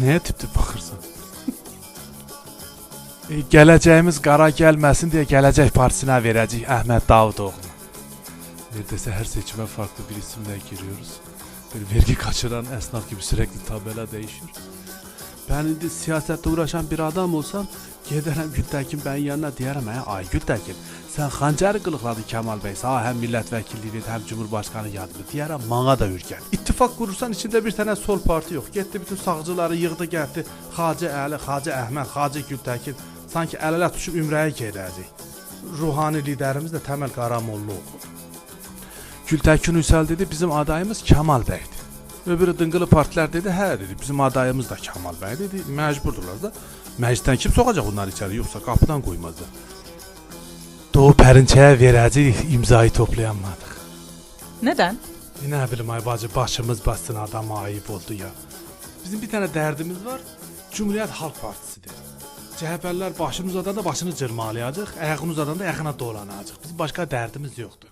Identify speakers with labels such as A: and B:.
A: Neye tip tip bakırsan? e, geleceğimiz qara gelmesin diye Gelecek Partisi'ne verəcəyik Əhməd Davutoğlu. Neredeyse her seçime farklı bir isimle giriyoruz. Bir vergi kaçıran esnaf gibi sürekli tabela değişiyor. Ben indi siyasette uğraşan bir adam olsam Gedərəm Gültəkin bəyin yanına deyərəm, hə, ay Gültəkin, sən xəncəri qılıqladın Kemal bəy, sağ həm millət vəkilliyi, həm cumhurbaşqanı yadını. Deyərəm, mana da ürgən. İttifaq qurursan içində bir dənə sol parti yox. Getdi bütün sağcıları yığdı, gəldi. Xacə Əli, Xacə Əhməd, Xacə Gültəkin sanki əl-ələ tutuşub ümrəyə gedəcək. Ruhani liderimiz də Təməl Qaramolla oğlu. Gültəkin Üsəl dedi, bizim adayımız Kemal bəydir. Öbürü dıngılı partilər dedi, hə dedi, bizim adayımız da Kemal bəy dedi, məcburdurlar da. Məclisdən kim soxacaq onları içəri, yoxsa qapıdan qoymazlar. Doğu Pərinçəyə verəcəyik, imzayı toplayamadıq.
B: Neden?
A: Ne bileyim ay bacı, başımız bassın adama ayıp oldu ya. Bizim bir tane dərdimiz var, Cumhuriyet Halk Partisidir. CHP'liler başını uzadanda başını cırmalayacaq, ayağını uzadanda ayağına dolanacaq. Bizim başqa dərdimiz yoxdur.